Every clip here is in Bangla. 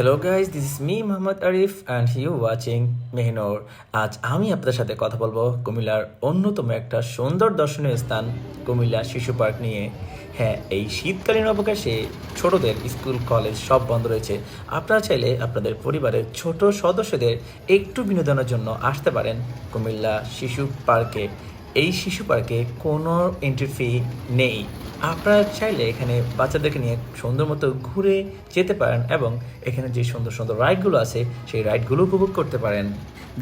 Hello guys this is me Mohammad Arif and you watching Mehnoor আজ আমি আপনাদের সাথে কথা বলব কুমিল্লার অন্যতম একটা সুন্দর দর্শনীয় স্থান, কুমিল্লা শিশু পার্ক নিয়ে। হ্যাঁ এই শীতকালীন অবকাশে ছোটদের স্কুল, কলেজ সব বন্ধ রয়েছে। আপনারা চাইলে আপনাদের পরিবারের ছোট সদস্যদের একটু বিনোদনের জন্য আসতে পারেন কুমিল্লা শিশু পার্কে। এই শিশু পার্কে কোনো এন্ট্রি ফি নেই। আপনারা চাইলে এখানে বাচ্চাদেরকে নিয়ে সুন্দর মতো ঘুরে যেতে পারেন এবং এখানে যে সুন্দর সুন্দর রাইডগুলো আছে, সেই রাইডগুলো উপভোগ করতে পারেন।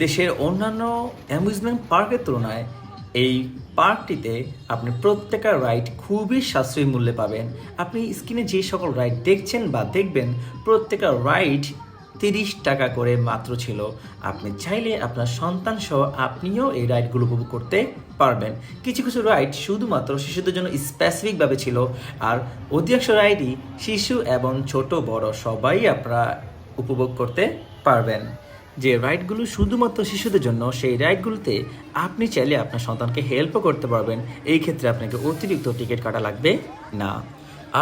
দেশের অন্যান্য অ্যামিউজমেন্ট পার্কের তুলনায় এই পার্কটিতে আপনি প্রত্যেকটা রাইড খুবই সাশ্রয়ী মূল্যে পাবেন। আপনি স্ক্রিনে যে সকল রাইড দেখছেন বা দেখবেন, প্রত্যেকটা রাইড তিরিশ টাকা করে মাত্র ছিল। আপনি চাইলে আপনার সন্তান সহ আপনিও এই রাইডগুলো উপভোগ করতে পারবেন। কিছু কিছু রাইড শুধুমাত্র শিশুদের জন্য স্পেসিফিকভাবে ছিল। আর অধিকাংশ রাইডই শিশু এবং ছোট বড় সবাই আপনারা উপভোগ করতে পারবেন। যে রাইডগুলো শুধুমাত্র শিশুদের জন্য, সেই রাইডগুলোতে আপনি চাইলে আপনার সন্তানকে হেল্পও করতে পারবেন। এই ক্ষেত্রে আপনাকে অতিরিক্ত টিকিট কাটা লাগবে না।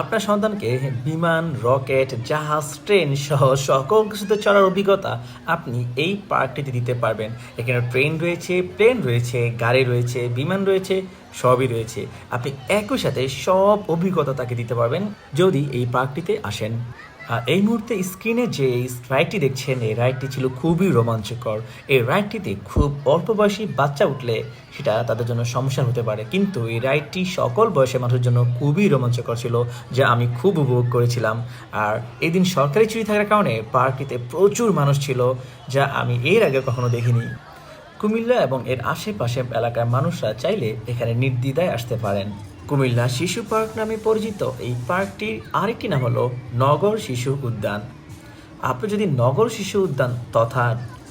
আপনার সন্তানকে বিমান, রকেট, জাহাজ, ট্রেন সহ সকল কিছুতে চড়ার অভিজ্ঞতা আপনি এই পার্কটিতে দিতে পারবেন। এখানে ট্রেন রয়েছে, প্লেন রয়েছে, গাড়ি রয়েছে, বিমান রয়েছে, সবই রয়েছে। আপনি একই সাথে সব অভিজ্ঞতা তাকে দিতে পারবেন যদি এই পার্কটিতে আসেন। এই মুহূর্তে স্ক্রিনে যে রাইডটি দেখছেন, এই রাইডটি ছিল খুবই রোমাঞ্চকর। এই রাইডটিতে খুব অল্প বয়সী বাচ্চা উঠলে সেটা তাদের জন্য সমস্যা হতে পারে। কিন্তু এই রাইডটি সকল বয়সের মানুষের জন্য খুবই রোমাঞ্চকর ছিল, যা আমি খুব উপভোগ করেছিলাম। আর এই দিন সরকারি ছুটি থাকার কারণে পার্কটিতে প্রচুর মানুষ ছিল, যা আমি এর আগে কখনো দেখিনি। কুমিল্লা এবং এর আশেপাশে এলাকার মানুষরা চাইলে এখানে নির্দ্বিধায় আসতে পারেন। কুমিল্লা শিশু পার্ক নামে পরিচিত এই পার্কটির আরেকটি নাম হলো নগর শিশু উদ্যান। আপনি যদি নগর শিশু উদ্যান তথা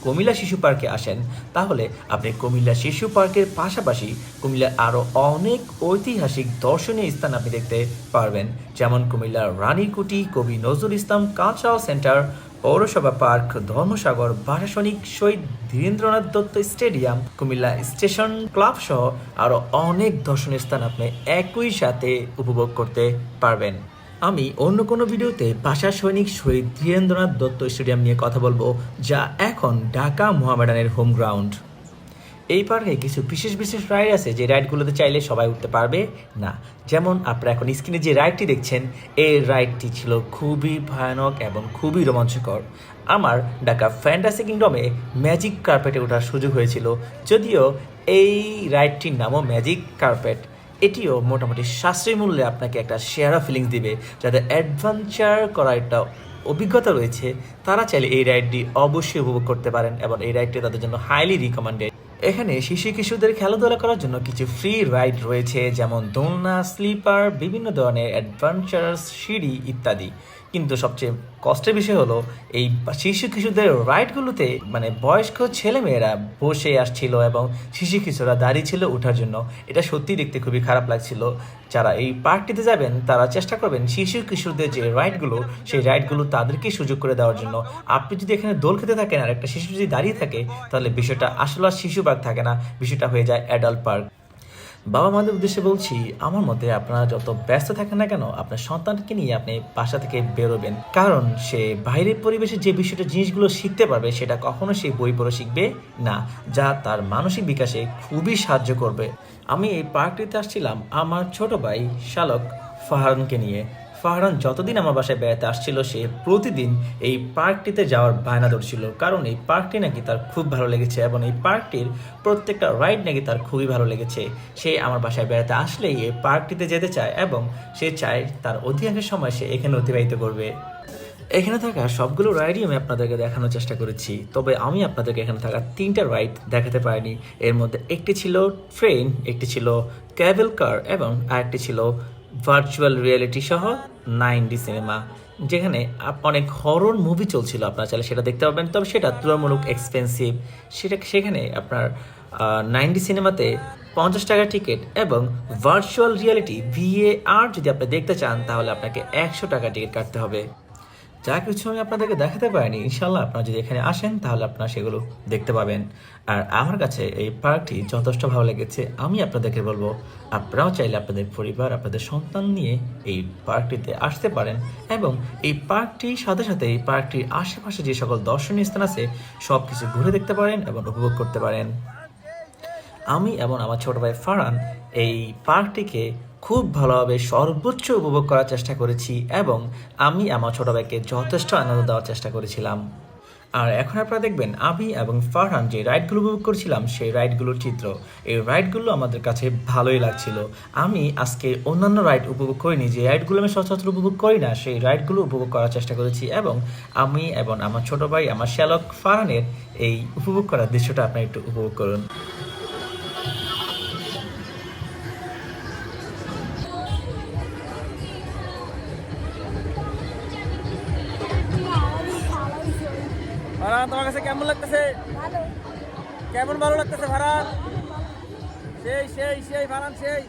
কুমিল্লা শিশু পার্কে আসেন, তাহলে আপনি কুমিল্লা শিশু পার্কের পাশাপাশি কুমিল্লার আরও অনেক ঐতিহাসিক দর্শনীয় স্থান আপনি দেখতে পারবেন, যেমন কুমিল্লার রানীকুটি কবি নজরুল ইসলাম কালচারাল সেন্টার পৌরসভা পার্ক, ধর্মসাগর, প্রশাসনিক Shahid Dhirendranath Datta stadium, Comilla station club সহ আরও অনেক দর্শনীয় স্থান আপনি একই সাথে উপভোগ করতে পারবেন। আমি অন্য কোনো ভিডিওতে ভাষা সৈনিক শহীদ ধীরেন্দ্রনাথ দত্ত স্টেডিয়াম নিয়ে কথা বলব, যা এখন ঢাকা মোহামেডানের হোম গ্রাউন্ড। এই পার্কে কিছু বিশেষ বিশেষ রাইড আছে যে রাইডগুলোতে চাইলে সবাই উঠতে পারবে না। যেমন আপনারা এখন স্ক্রিনে যে রাইডটি দেখছেন, এই রাইডটি ছিল খুবই ভয়ানক এবং খুবই রোমাঞ্চকর। আমার ঢাকা ফ্যান্টাসি কিংডমে ম্যাজিক কার্পেটে ওঠার সুযোগ হয়েছিল, যদিও এই রাইডটির নামও ম্যাজিক কার্পেট। এটিও মোটামুটি সাশ্রয়ী মূল্যে আপনাকে একটা শেয়ার ফিলিংস দিবে যাদের অ্যাডভেঞ্চার করার একটা অভিজ্ঞতা রয়েছে। তারা চাইলে এই রাইডটি অবশ্যই উপভোগ করতে পারেন এবং এই রাইডটি তাদের জন্য হাইলি রিকমেন্ডেড এখানে শিশু কিশোরদের খেলাধুলা করার জন্য কিছু ফ্রি রাইড রয়েছে, যেমন দোলনা স্লিপার বিভিন্ন ধরনের অ্যাডভেঞ্চারাস সিঁড়ি ইত্যাদি। কিন্তু সবচেয়ে কষ্টের বিষয় হলো, এই শিশু কিশোরদের রাইডগুলোতে মানে বয়স্ক ছেলেমেয়েরা বসে আসছিল এবং শিশু কিশোররা দাঁড়িয়ে ছিল ওঠার জন্য। এটা সত্যিই দেখতে খুবই খারাপ লাগছিল। যারা এই পার্কটিতে যাবেন, তারা চেষ্টা করবেন শিশু কিশোরদের যে রাইডগুলো, সেই রাইডগুলো তাদেরকে সুযোগ করে দেওয়ার জন্য। আপনি যদি এখানে দোল খেতে থাকেন আর একটা শিশু যদি দাঁড়িয়ে থাকে, তাহলে বিষয়টা আসলে আর শিশু পার্ক থাকে না, বিষয়টা হয়ে যায় অ্যাডাল্ট পার্ক। বাবা মাদের উদ্দেশ্যে বলছি, আমার মতে আপনারা যত ব্যস্ত থাকেন না কেন, আপনার সন্তানকে নিয়ে আপনি বাসা থেকে বেরোবেন। কারণ সে বাইরের পরিবেশে যে বিষয়টা জিনিসগুলো শিখতে পারবে, সেটা কখনো সে বই পড়ে শিখবে না, যা তার মানসিক বিকাশে খুবই সাহায্য করবে। আমি এই পার্কটিতে আসছিলাম আমার ছোট ভাই শালক ফাহারনকে নিয়ে। ফাহারান যতদিন আমার বাসায় বেড়াতে আসছিল, সে প্রতিদিন এই পার্কটিতে যাওয়ার বায়না ধরছিল। কারণ এই পার্কটি নাকি তার খুব ভালো লেগেছে এবং এই পার্কটির প্রত্যেকটা রাইড নাকি তার খুবই ভালো লেগেছে। সে আমার বাসায় বেড়াতে আসলেই এই পার্কটিতে যেতে চায় এবং সে চায় তার অধিকাংশ সময় সে এখানে অতিবাহিত করবে। এখানে থাকা সবগুলো রাইডই আমি আপনাদেরকে দেখানোর চেষ্টা করেছি, তবে আমি আপনাদেরকে এখানে থাকা তিনটা রাইড দেখাতে পারিনি। এর মধ্যে একটি ছিল ট্রেন, একটি ছিল ক্যাবেল কার এবং আরেকটি ছিল ভার্চুয়াল রিয়েলিটি সহ নাইন ডি সিনেমা, যেখানে অনেক হরর মুভি চলছিল আপনার চাইলে সেটা দেখতে পাবেন তবে সেটা তুলনামূলক এক্সপেন্সিভ সেটা, সেখানে আপনার নাইনটি সিনেমাতে পঞ্চাশ টাকা টিকিট এবং ভার্চুয়াল রিয়েলিটি ভিএআর যদি আপনি দেখতে চান, তাহলে আপনাকে একশো টাকা টিকিট কাটতে হবে। যা কিছু আমি আপনাদেরকে দেখাতে পারিনি ইনশাল্লাহ আপনারা যদি এখানে আসেন, তাহলে আপনারা সেগুলো দেখতে পাবেন। আর আমার কাছে এই পার্কটি যথেষ্ট ভালো লেগেছে। আমি আপনাদেরকে বলব, আপনারাও চাইলে আপনাদের পরিবার, আপনাদের সন্তান নিয়ে এই পার্কটিতে আসতে পারেন এবং এই পার্কটির সাথে সাথে এই পার্কটির আশেপাশে যে সকল দর্শনীয় স্থান আছে সব কিছু ঘুরে দেখতে পারেন এবং উপভোগ করতে পারেন। আমি এবং আমার ছোট ভাই ফারান এই পার্কটিকে খুব ভালোভাবে সর্বোচ্চ উপভোগ করার চেষ্টা করেছি এবং আমি আমার ছোট ভাইকে যথেষ্ট আনন্দ দেওয়ার চেষ্টা করেছিলাম। আর এখন আপনারা দেখবেন আমি এবং ফারহান যে রাইডগুলো উপভোগ করছিলাম, সেই রাইডগুলোর চিত্র। এই রাইডগুলো আমাদের কাছে ভালোই লাগছিল। আমি আজকে অন্যান্য রাইড উপভোগ করিনি, যে রাইডগুলো আমি সচরাচর উপভোগ করি না, সেই রাইডগুলো উপভোগ করার চেষ্টা করেছি এবং আমি এবং আমার ছোট ভাই, আমার শ্যালক ফারহানের এই উপভোগ করার দৃশ্যটা আপনারা একটু উপভোগ করুন। তোমার কাছে কেমন লাগতেছে কেমন ভালো লাগতেছে ফারহান সেই সেই সেই ফারহান সেই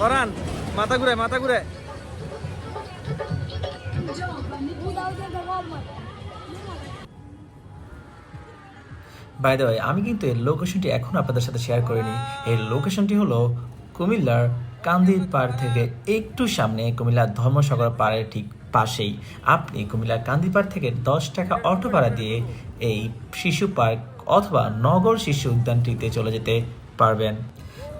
ফারহান মাথা ঘুরে মাথা ঘুরে বাই দ্য আমি কিন্তু এর লোকেশনটি এখন আপনাদের সাথে শেয়ার করিনি। এর লোকেশনটি হলো কুমিল্লার কান্দির পাড় থেকে একটু সামনে কুমিল্লার ধর্মসাগর পাড়ের ঠিক পাশেই। আপনি কুমিল্লার কান্দিপাড় থেকে দশ টাকা অটো ভাড়া দিয়ে এই শিশু পার্ক অথবা নগর শিশু উদ্যানটিতে চলে যেতে পারবেন।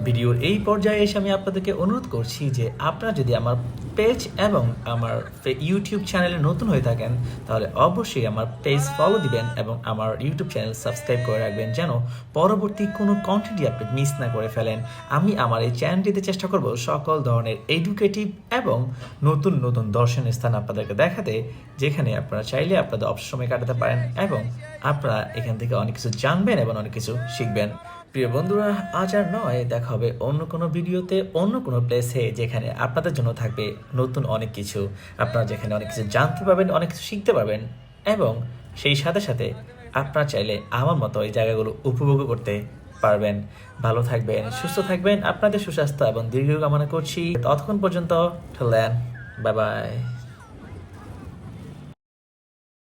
ভিডিওর এই পর্যায়ে এসে আমি আপনাদেরকে অনুরোধ করছি যে আপনারা যদি আমার পেজ এবং আমার ইউটিউব চ্যানেলে নতুন হয়ে থাকেন, তাহলে অবশ্যই আমার পেজ ফলো দিবেন এবং আমার ইউটিউব চ্যানেল সাবস্ক্রাইব করে রাখবেন যেন পরবর্তী কোনো কন্টেন্টই আপনি মিস না করে ফেলেন। আমি আমার এই চ্যানেলটিতে চেষ্টা করব সকল ধরনের এডুকেটিভ এবং নতুন নতুন দর্শনীয় স্থান আপনাদেরকে দেখাতে, যেখানে আপনারা চাইলে আপনাদের অবসর সময় কাটাতে পারেন এবং আপনারা এখান থেকে অনেক কিছু জানবেন এবং অনেক কিছু শিখবেন। প্রিয় বন্ধুরা, আজ আর নয়, দেখা হবে অন্য কোনো ভিডিওতে, অন্য কোনো প্লেসে যেখানে আপনাদের জন্য থাকবে নতুন অনেক কিছু। আপনারা যেখানে অনেক কিছু জানতে পারবেন, অনেক কিছু শিখতে পারবেন, এবং সেই সাথে সাথে আপনারা চাইলে আমার মতো এই জায়গাগুলো উপভোগ করতে পারবেন। ভালো থাকবেন, সুস্থ থাকবেন, আপনাদের সুস্বাস্থ্য এবং দীর্ঘ কামনা করছি। ততক্ষণ পর্যন্ত ঠেলেন বাই বাই